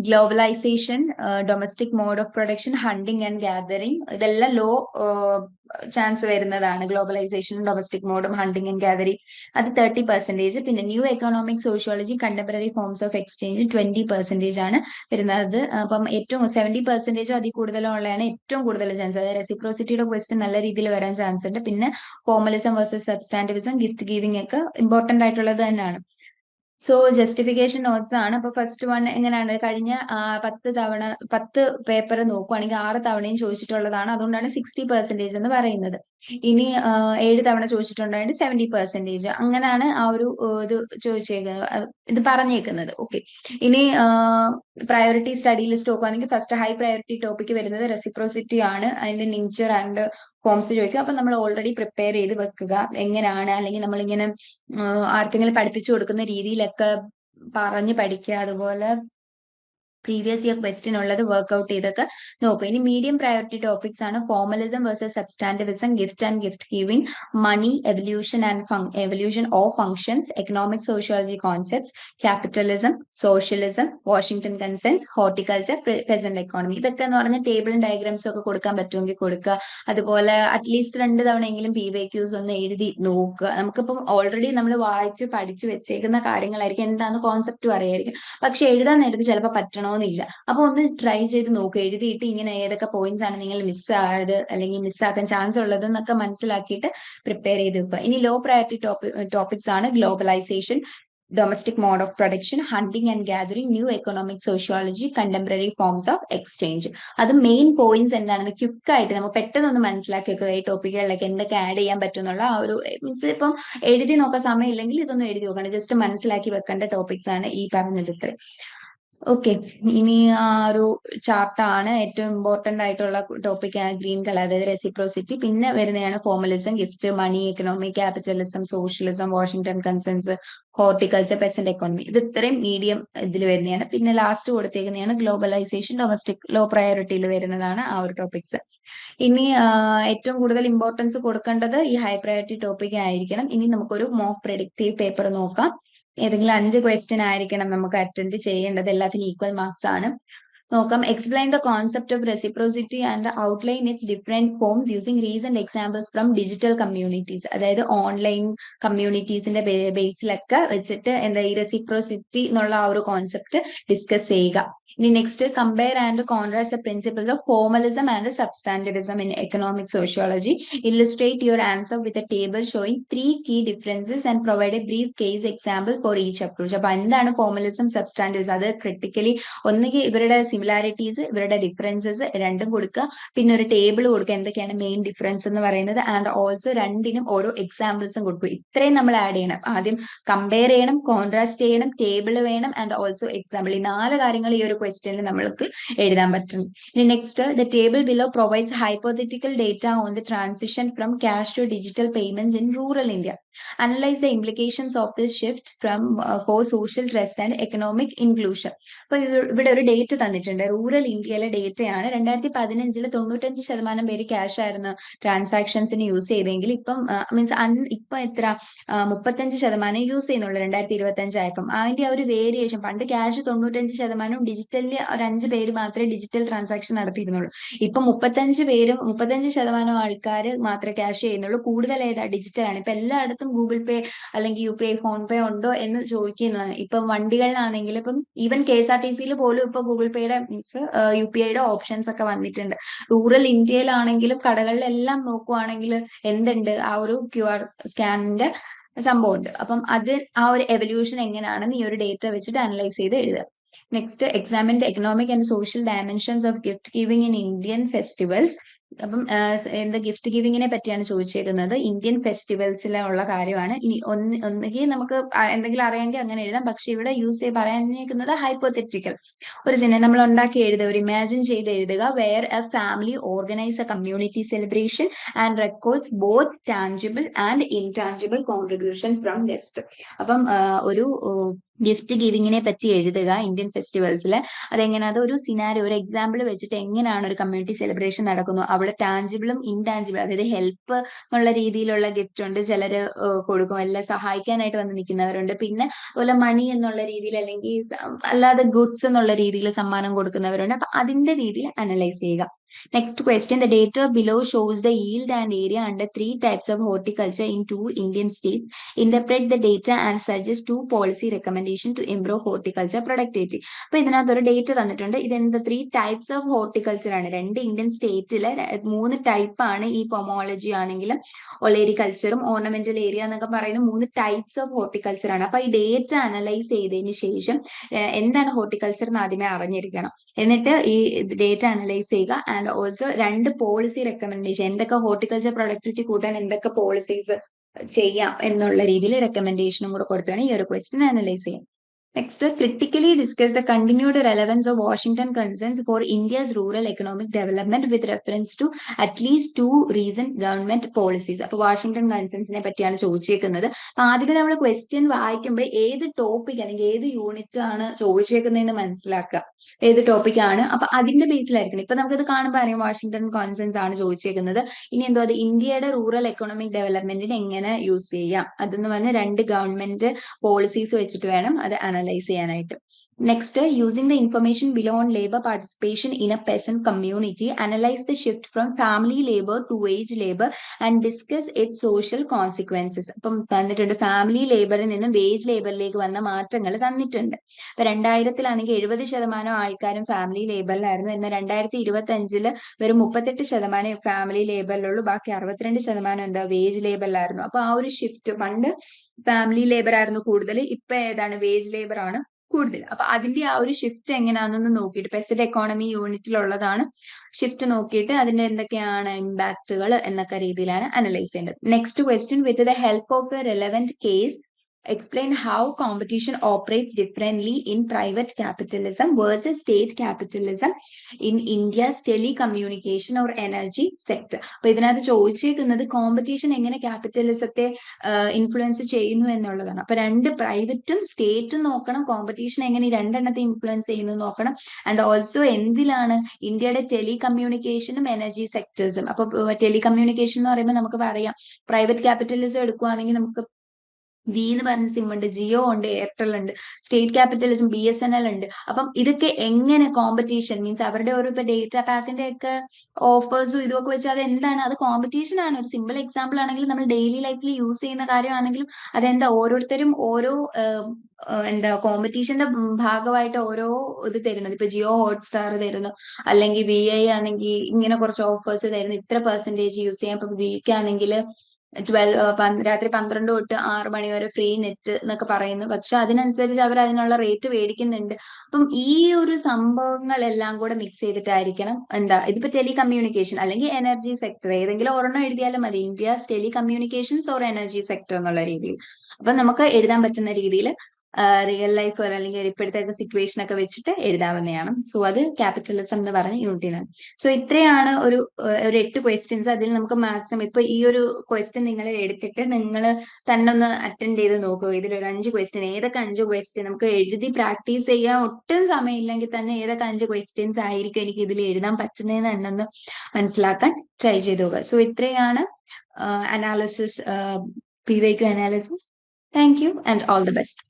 Globalisation domestic mode of production hunting and gathering ഇതെല്ലാം ലോ ചാൻസ് വരുന്നതാണ്. ഗ്ലോബലൈസേഷനും ഡൊമസ്റ്റിക് മോഡും ഹണ്ടിങ് ആൻഡ് ഗാദറിംഗ് അത് തേർട്ടി പെർസെന്റേജ് പിന്നെ new economic sociology contemporary forms of exchange twenty percentage ആണ് വരുന്നത്. അപ്പം ഏറ്റവും സെവന്റി പെർസെന്റേജോ അതിൽ കൂടുതലോ ഉള്ളതാണ് ഏറ്റവും കൂടുതൽ ചാൻസ് അതായത് റെസിപ്രോസിറ്റിയുടെ ക്വസ്റ്റ്യൻ നല്ല രീതിയിൽ വരാൻ ചാൻസ് ഉണ്ട്. പിന്നെ formalism versus substantivism gift giving ഒക്കെ ഇമ്പോർട്ടന്റ് ആയിട്ടുള്ളത് തന്നെയാണ്. സോ ജസ്റ്റിഫിക്കേഷൻ നോട്ട്സ് ആണ്. അപ്പൊ ഫസ്റ്റ് വൺ എങ്ങനെയാണ്? കഴിഞ്ഞ പത്ത് തവണ പത്ത് പേപ്പർ നോക്കുവാണെങ്കിൽ ആറ് തവണയും ചോദിച്ചിട്ടുള്ളതാണ്. അതുകൊണ്ടാണ് സിക്സ്റ്റി പെർസെന്റേജ് എന്ന് പറയുന്നത്. ഇനി ഏഴ് തവണ ചോദിച്ചിട്ടുണ്ടായിട്ട് സെവന്റി പെർസെന്റേജ് അങ്ങനെയാണ് ആ ഒരു ഇത് ചോദിച്ചേക്കുന്നത്. ഇത് പറഞ്ഞേക്കുന്നത്. ഓക്കെ ഇനി പ്രയോറിറ്റി സ്റ്റഡി ലിസ്റ്റ് നോക്കുകയാണെങ്കിൽ ഫസ്റ്റ് ഹൈ പ്രയോറിറ്റി ടോപ്പിക് വരുന്നത് റെസിപ്രോസിറ്റി ആണ്. അതിന്റെ നേച്ചർ ആൻഡ് ഫോംസ് ചോദിക്കും. അപ്പൊ നമ്മൾ ഓൾറെഡി പ്രിപ്പയർ ചെയ്ത് വെക്കുക. എങ്ങനെയാണ് അല്ലെങ്കിൽ നമ്മളിങ്ങനെ ആർക്കെങ്കിലും പഠിപ്പിച്ചു കൊടുക്കുന്ന രീതിയിലൊക്കെ പറഞ്ഞ് പഠിക്കുക. അതുപോലെ പ്രീവിയസ് ഇയർ ക്വസ്റ്റ്യൻ ഉള്ളത് വർക്ക്ഔട്ട് ചെയ്തൊക്കെ നോക്കും. ഇനി മീഡിയം പ്രയോറിറ്റി ടോപ്പിക്സ് ആണ് formalism versus substantivism gift and gift giving money evolution and evolution of functions economic sociology concepts capitalism socialism Washington consensus horticulture present economy ഇതൊക്കെ എന്ന് പറഞ്ഞാൽ ടേബിളും ഡയഗ്രാംസും ഒക്കെ കൊടുക്കാൻ പറ്റുമെങ്കിൽ കൊടുക്കുക. അതുപോലെ അറ്റ്ലീസ്റ്റ് രണ്ട് തവണയെങ്കിലും പി വൈ ക്യൂസ് ഒന്ന് എഴുതി നോക്കുക. നമുക്കിപ്പം ഓൾറെഡി നമ്മൾ വായിച്ച് പഠിച്ചു വെച്ചേക്കുന്ന കാര്യങ്ങളായിരിക്കും. എന്താണെന്ന് കോൺസെപ്റ്റ് അറിയായിരിക്കും. പക്ഷെ എഴുതാൻ നേരത്ത് ചിലപ്പോൾ പറ്റണമെന്നില്ല അപ്പൊ ഒന്ന് ട്രൈ ചെയ്ത് നോക്കുക എഴുതിയിട്ട് ഇങ്ങനെ ഏതൊക്കെ പോയിന്റ്സ് ആണ് നിങ്ങൾ മിസ് ആയത് അല്ലെങ്കിൽ മിസ്സാക്കാൻ ചാൻസ് ഉള്ളത് എന്നൊക്കെ മനസ്സിലാക്കിയിട്ട് പ്രിപ്പയർ ചെയ്ത് വെക്കുക. ഇനി ലോ പ്രയോറിറ്റി ടോപ്പിക്സ് ആണ് globalisation domestic mode of production hunting and gathering new economic sociology contemporary forms of exchange അത് മെയിൻ പോയിന്റ്സ് എന്താണെന്ന് ക്വിക്കായിട്ട് നമുക്ക് പെട്ടെന്ന് ഒന്ന് മനസ്സിലാക്കി വെക്കുക. ഈ ടോപ്പിക്കുകളിലേക്ക് എന്തൊക്കെ ആഡ് ചെയ്യാൻ പറ്റും എന്നുള്ള ആ ഒരു മീൻസ് ഇപ്പം എഴുതി നോക്കാൻ സമയമില്ലെങ്കിൽ ഇതൊന്നും എഴുതി നോക്കണം ജസ്റ്റ് മനസ്സിലാക്കി വെക്കേണ്ട ടോപ്പിക്സ് ആണ് ഈ പറഞ്ഞത് ഇത്രയും. ഓക്കെ ഇനി ആ ഒരു ചാപ്റ്റർ ആണ് ഏറ്റവും ഇമ്പോർട്ടന്റ് ആയിട്ടുള്ള ടോപ്പിക് ആണ് ഗ്രീൻ കളർ അതായത് റെസിപ്രോസിറ്റി പിന്നെ വരുന്നതാണ് formalism gift money economy capitalism socialism Washington consensus horticulture peasant economy ഇത് ഇത്രയും മീഡിയം ഇതിൽ വരുന്നതാണ്. പിന്നെ ലാസ്റ്റ് കൊടുത്തേക്കുന്നതാണ് ഗ്ലോബലൈസേഷൻ ഡൊമസ്റ്റിക് ലോ പ്രയോറിറ്റിയിൽ വരുന്നതാണ് ആ ഒരു ടോപ്പിക്സ് ഇനി ഏറ്റവും കൂടുതൽ ഇമ്പോർട്ടൻസ് കൊടുക്കേണ്ടത് ഈ ഹൈ പ്രയോറിറ്റി ടോപ്പിക് ആയിരിക്കണം. ഇനി നമുക്കൊരു മോക്ക് പ്രെഡിക്റ്റീവ് പേപ്പർ നോക്കാം. ഏതെങ്കിലും അഞ്ച് ക്വസ്റ്റ്യൻ ആയിരിക്കണം നമുക്ക് അറ്റൻഡ് ചെയ്യേണ്ടത്. എല്ലാത്തിനും ഈക്വൽ മാർക്സ് ആണ്. നോക്കാം. Explain the concept of reciprocity and outline its different forms using recent examples from digital communities അതായത് ഓൺലൈൻ കമ്മ്യൂണിറ്റീസിന്റെ ബേസിലൊക്കെ വെച്ചിട്ട് എന്താ ഈ റെസിപ്രോസിറ്റി എന്നുള്ള ആ ഒരു കോൺസെപ്റ്റ് ഡിസ്കസ് ചെയ്യുക. ഇനി next compare and contrast the principles of formalism and substantivism in economic sociology illustrate your answer with a table showing three key differences and provide a brief case example for each approach അപ്പൊ എന്താണ് formalism സബ്സ്റ്റാൻഡിവ്സ് അത് critically ഒന്നുകിൽ ഇവരുടെ similarities ഇവരുടെ differences രണ്ടും കൊടുക്കുക. പിന്നെ ഒരു ടേബിൾ കൊടുക്കുക. എന്തൊക്കെയാണ് മെയിൻ ഡിഫറൻസ് എന്ന് പറയുന്നത്? ആൻഡ് ഓൾസോ രണ്ടിനും ഓരോ എക്സാമ്പിൾസും കൊടുക്കും ഇത്രയും നമ്മൾ ആഡ് ചെയ്യണം. ആദ്യം കമ്പയർ ചെയ്യണം കോൺട്രാസ്റ്റ് ചെയ്യണം ടേബിൾ വേണം ആൻഡ് ഓൾസോ എക്സാമ്പിൾ ഈ നാല് കാര്യങ്ങൾ ഈ ഒരു ക്വസ്റ്റ്യനിൽ നമ്മൾക്ക് എഴുതാൻ പറ്റും. ഇനി next the table below provides hypothetical data on the transition from cash to digital payments in rural India analyse the implications of this shift from for social trust and economic inclusion അപ്പൊ ഇവിടെ ഒരു date തന്നിട്ടുണ്ട്. Rural ഇന്ത്യയിലെ ഡേറ്റയാണ് രണ്ടായിരത്തി പതിനഞ്ചിൽ തൊണ്ണൂറ്റഞ്ച് ശതമാനം പേര് ക്യാഷ് ആയിരുന്നു ട്രാൻസാക്ഷൻസിന് യൂസ് ചെയ്തെങ്കിൽ ഇപ്പം മീൻസ് ഇപ്പൊ എത്ര മുപ്പത്തഞ്ച് ശതമാനം യൂസ് ചെയ്യുന്നുള്ളൂ രണ്ടായിരത്തി ഇരുപത്തി അഞ്ചായപ്പം അതിന്റെ ആ ഒരു വേരിയേഷൻ പണ്ട് ക്യാഷ് തൊണ്ണൂറ്റഞ്ച് ശതമാനവും ഡിജിറ്റലിൽ ഒരു അഞ്ച് പേര് മാത്രമേ ഡിജിറ്റൽ ട്രാൻസാക്ഷൻ നടത്തിയിരുന്നുള്ളൂ. ഇപ്പൊ മുപ്പത്തഞ്ച് പേരും മുപ്പത്തഞ്ച് ശതമാനം ആൾക്കാർ മാത്രമേ ക്യാഷ് ചെയ്യുന്നുള്ളൂ. കൂടുതൽ ഏതാ? ഡിജിറ്റൽ ആണ്. ഇപ്പൊ എല്ലായിടത്തും ഗൂഗിൾ പേ അല്ലെങ്കിൽ U P I PhonePe ഉണ്ടോ എന്ന് ചോദിക്കുന്നതാണ് ഇപ്പം വണ്ടികളിലാണെങ്കിൽ ഇപ്പം even K S R T സിയിൽ പോലും ഇപ്പൊ ഗൂഗിൾ പേയുടെ മീൻസ് യു പി ഐയുടെ ഓപ്ഷൻസ് ഒക്കെ വന്നിട്ടുണ്ട്. റൂറൽ ഇന്ത്യയിലാണെങ്കിലും കടകളിലെല്ലാം നോക്കുവാണെങ്കിൽ എന്തുണ്ട് ആ ഒരു ക്യു ആർ സ്കാനിന്റെ സംഭവമുണ്ട്. അപ്പം അത് ആ ഒരു എവല്യൂഷൻ എങ്ങനെയാണെന്ന് ഈ ഒരു ഡേറ്റ വെച്ചിട്ട് അനലൈസ് ചെയ്ത് എഴുതുക നെക്സ്റ്റ് എക്സാമിന്റെ the economic and social dimensions of gift giving in Indian festivals അപ്പം എന്താ ഗിഫ്റ്റ് ഗിവിങ്ങിനെ പറ്റിയാണ് ചോദിച്ചേക്കുന്നത്. ഇന്ത്യൻ ഫെസ്റ്റിവൽസിലെ ഉള്ള കാര്യമാണ്. ഇനി ഒന്ന് ഒന്നുകിൽ നമുക്ക് എന്തെങ്കിലും അറിയാമെങ്കിൽ അങ്ങനെ എഴുതാം. പക്ഷെ ഇവിടെ യൂസ് ചെയ്ത് പറയാനിരിക്കുന്നത് ഹൈപ്പോതെറ്റിക്കൽ ഒരു സിനിമ നമ്മൾ ഉണ്ടാക്കി എഴുതുക ഒരു ഇമാജിൻ ചെയ്ത് എഴുതുക where a family organise a community celebration and records both tangible and intangible contribution from guest അപ്പം ഒരു ഗിഫ്റ്റ് ഗിവിങ്ങിനെ പറ്റി എഴുതുക ഇന്ത്യൻ ഫെസ്റ്റിവൽസിൽ അതെങ്ങനെ? അത് ഒരു സിനാരി ഒരു എക്സാമ്പിൾ വെച്ചിട്ട് എങ്ങനെയാണ് ഒരു കമ്മ്യൂണിറ്റി സെലിബ്രേഷൻ നടക്കുന്നു? അവിടെ ടാഞ്ചിബിളും ഇൻടാഞ്ചിബിളും അതായത് ഹെൽപ്പ് എന്നുള്ള രീതിയിലുള്ള ഗിഫ്റ്റ് ഉണ്ട്. ചിലർ കൊടുക്കും. എല്ലാം സഹായിക്കാനായിട്ട് വന്ന് നിൽക്കുന്നവരുണ്ട്. പിന്നെ അതുപോലെ മണി എന്നുള്ള രീതിയിൽ അല്ലെങ്കിൽ അല്ലാതെ ഗുഡ്സ് എന്നുള്ള രീതിയിൽ സമ്മാനം കൊടുക്കുന്നവരുണ്ട്. അപ്പൊ അതിന്റെ രീതിയിൽ അനലൈസ് ചെയ്യുക. Next question the data below shows the yield and area under three types of horticulture in two Indian states interpret the data and suggest two policy recommendation to improve horticulture productivity അപ്പൊ ഇതിനകത്ത് ഒരു data തന്നിട്ടുണ്ട്. ഇതെന്ത് three types of horticulture ആണ്. രണ്ട് Indian സ്റ്റേറ്റിലെ മൂന്ന് type ആണ് ഈ പൊമോളജി ആണെങ്കിലും ഒളേരി കൾച്ചറും ഓർണമെന്റൽ ഏരിയ എന്നൊക്കെ പറയുന്ന മൂന്ന് ടൈപ്സ് ഓഫ് ഹോർട്ടിക്കൾച്ചർ ആണ്. അപ്പൊ ഈ ഡേറ്റ അനലൈസ് ചെയ്തതിന് ശേഷം എന്താണ് ഹോർട്ടിക്കൾച്ചർ എന്ന് ആദ്യമേ അറിഞ്ഞിരിക്കണം. എന്നിട്ട് ഈ ഡേറ്റ അനലൈസ് ചെയ്യുക. ആൻഡ് ഓൾസോ രണ്ട് പോളിസി റെക്കമെൻഡേഷൻ എന്തൊക്കെ ഹോർട്ടിക്കൾച്ചർ പ്രൊഡക്ടിവിറ്റി കൂട്ടാൻ എന്തൊക്കെ പോളിസീസ് ചെയ്യാം എന്നുള്ള രീതിയിൽ റെക്കമെൻഡേഷനും കൂടെ കൊടുത്താണ് ഈ ഒരു ക്വസ്റ്റ്യൻ അനലൈസ് ചെയ്യാം next discuss discuss continued continued of of Washington for for India's rural development with with reference to at least two recent government policies അപ്പൊ വാഷിംഗ്ടൺ കൺസേൺസിനെ പറ്റിയാണ് ചോദിച്ചേക്കുന്നത്. അപ്പൊ ആദ്യമേ നമ്മൾ ക്വസ്റ്റ്യൻ വായിക്കുമ്പോൾ ഏത് ടോപ്പിക് അല്ലെങ്കിൽ ഏത് യൂണിറ്റ് ആണ് ചോദിച്ചേക്കുന്നതെന്ന് മനസ്സിലാക്കുക. ഏത് ടോപ്പിക് ആണ്? അപ്പൊ അതിന്റെ ബേസിലായിരിക്കണം ഇപ്പൊ നമുക്കത് കാണുമ്പോൾ അറിയാം വാഷിംഗ്ടൺ കോൺസെൻസ് ആണ് ചോദിച്ചേക്കുന്നത്. ഇനി എന്തോ അത് ഇന്ത്യയുടെ റൂറൽ എക്കണോമിക് ഡെവലപ്മെന്റിന് എങ്ങനെ യൂസ് ചെയ്യാം? അതെന്ന് പറഞ്ഞ രണ്ട് ഗവൺമെന്റ് പോളിസീസ് വെച്ചിട്ട് വേണം അത് അനലൈസ് ചെയ്യാനായിട്ട്. Next using the information below on labour participation in a peasant community analyse the shift from family labour to wage labour and discuss it social consequences അപ്പം തന്നിട്ടുണ്ട് ഫാമിലി ലേബറിൽ നിന്ന് വേജ് ലേബറിലേക്ക് വന്ന മാറ്റങ്ങൾ തന്നിട്ടുണ്ട്. ഇപ്പൊ രണ്ടായിരത്തിലാണെങ്കിൽ എഴുപത് ശതമാനം ആൾക്കാരും ഫാമിലി ലേബറിലായിരുന്നു എന്നാൽ രണ്ടായിരത്തി ഇരുപത്തി അഞ്ചിൽ വെറും മുപ്പത്തെട്ട് ശതമാനം ഫാമിലി ലേബറിലുള്ളൂ ബാക്കി അറുപത്തിരണ്ട് ശതമാനം എന്താ വേജ് ലേബറിലായിരുന്നു അപ്പൊ ആ ഒരു ഷിഫ്റ്റ് പണ്ട് ഫാമിലി ലേബർ ആയിരുന്നു കൂടുതൽ. ഇപ്പൊ ഏതാണ്? വേജ് ലേബർ ആണ്. കൂടുതൽ. അപ്പൊ അതിന്റെ ആ ഒരു ഷിഫ്റ്റ് എങ്ങനെയാണെന്ന് നോക്കിയിട്ട് പെസഡ് എക്കോണമി യൂണിറ്റിലുള്ളതാണ് ഷിഫ്റ്റ് നോക്കിയിട്ട് അതിന്റെ എന്തൊക്കെയാണ് ഇമ്പാക്റ്റുകൾ എന്നൊക്കെ രീതിയിലാണ് അനലൈസ് ചെയ്യേണ്ടത്. Next question with the help of a relevant case explain how competition operates differently in private capitalism versus state capitalism in India's telecommunication or energy sector. അപ്പൊ ഇതിനകത്ത് ചോദിച്ചേക്കുന്നത് കോമ്പറ്റീഷൻ എങ്ങനെ ക്യാപിറ്റലിസത്തെ ഇൻഫ്ലുവൻസ് ചെയ്യുന്നു എന്നുള്ളതാണ് അപ്പൊ രണ്ട് പ്രൈവറ്റും സ്റ്റേറ്റും നോക്കണം കോമ്പറ്റീഷൻ എങ്ങനെ രണ്ടെണ്ണത്തെ ഇൻഫ്ലുവൻസ് ചെയ്യുന്നു നോക്കണം ആൻഡ് ഓൾസോ എന്തിലാണ് ഇന്ത്യയുടെ ടെലികമ്മ്യൂണിക്കേഷനും എനർജി സെക്ടേഴ്സും അപ്പൊ ടെലികമ്മ്യൂണിക്കേഷൻ എന്ന് പറയുമ്പോൾ നമുക്ക് പറയാം പ്രൈവറ്റ് ക്യാപിറ്റലിസം എടുക്കുകയാണെങ്കിൽ നമുക്ക് വി എന്ന് പറഞ്ഞ സിം ഉണ്ട് ജിയോ ഉണ്ട് എയർടെൽ ഉണ്ട് state capitalism B S N L ഉണ്ട്. അപ്പം ഇതൊക്കെ എങ്ങനെ കോമ്പറ്റീഷൻ മീൻസ് അവരുടെ ഒരു ഇപ്പൊ ഡേറ്റ പാക്കിന്റെ ഒക്കെ ഓഫേഴ്സും ഇതൊക്കെ വെച്ച് അത് എന്താണ്? അത് കോമ്പറ്റീഷൻ ആണ്. ഒരു സിമ്പിൾ എക്സാമ്പിൾ ആണെങ്കിലും നമ്മൾ ഡെയിലി ലൈഫിൽ യൂസ് ചെയ്യുന്ന കാര്യമാണെങ്കിലും അതെന്താ? ഓരോരുത്തരും ഓരോ എന്താ കോമ്പറ്റീഷന്റെ ഭാഗമായിട്ട് ഓരോ ഇത് തരുന്നത്. ഇപ്പൊ ജിയോ ഹോട്ട്സ്റ്റാർ തരുന്നു. അല്ലെങ്കിൽ വി ഐ ആണെങ്കിൽ ഇങ്ങനെ കുറച്ച് ഓഫേഴ്സ് തരുന്നു. ഇത്ര പെർസെന്റേജ് യൂസ് ചെയ്യാം. ഇപ്പൊ വിക്ക് ആണെങ്കിൽ ട്വൽവ് രാത്രി പന്ത്രണ്ട് തൊട്ട് ആറ് മണി വരെ ഫ്രീ നെറ്റ് എന്നൊക്കെ പറയുന്നു. പക്ഷെ അതിനനുസരിച്ച് അവർ അതിനുള്ള റേറ്റ് മേടിക്കുന്നുണ്ട്. അപ്പം ഈ ഒരു സംഭവങ്ങളെല്ലാം കൂടെ മിക്സ് ചെയ്തിട്ടായിരിക്കണം എന്താ ഇതിപ്പോ ടെലികമ്മ്യൂണിക്കേഷൻ അല്ലെങ്കിൽ എനർജി സെക്ടർ ഏതെങ്കിലും ഒരെണ്ണം എഴുതിയാലും മതി. India's telecommunications or energy sector എന്നുള്ള രീതിയിൽ. അപ്പൊ നമുക്ക് എഴുതാൻ പറ്റുന്ന രീതിയിൽ റിയൽ ലൈഫ് അല്ലെങ്കിൽ ഇപ്പോഴത്തെ സിറ്റുവേഷൻ ഒക്കെ വെച്ചിട്ട് എഴുതാവുന്നതാണ്. സോ അത് ക്യാപിറ്റലിസം എന്ന് പറഞ്ഞ യൂണിറ്റിനാണ് സോ ഇത്രയാണ് ഒരു ഒരു എട്ട് ക്വസ്റ്റ്യൻസ് അതിൽ നമുക്ക് മാക്സിമം ഇപ്പൊ ഈ ഒരു ക്വസ്റ്റ്യൻ നിങ്ങൾ എടുത്തിട്ട് നിങ്ങൾ തന്നെ ഒന്ന് അറ്റൻഡ് ചെയ്ത് നോക്കുക. ഇതിൽ ഒരു അഞ്ച് ക്വസ്റ്റ്യൻ ഏതൊക്കെ അഞ്ച് ക്വസ്റ്റ്യൻ നമുക്ക് എഴുതി പ്രാക്ടീസ് ചെയ്യാൻ ഒട്ടും സമയമില്ലെങ്കിൽ തന്നെ ഏതൊക്കെ അഞ്ച് ക്വസ്റ്റ്യൻസ് ആയിരിക്കും എനിക്ക് ഇതിൽ എഴുതാൻ പറ്റുന്നതെന്ന് തന്നെ ഒന്ന് മനസ്സിലാക്കാൻ ട്രൈ ചെയ്ത് നോക്കുക. സോ ഇത്രയാണ് analysis P Y Q analysis Thank you and all the best.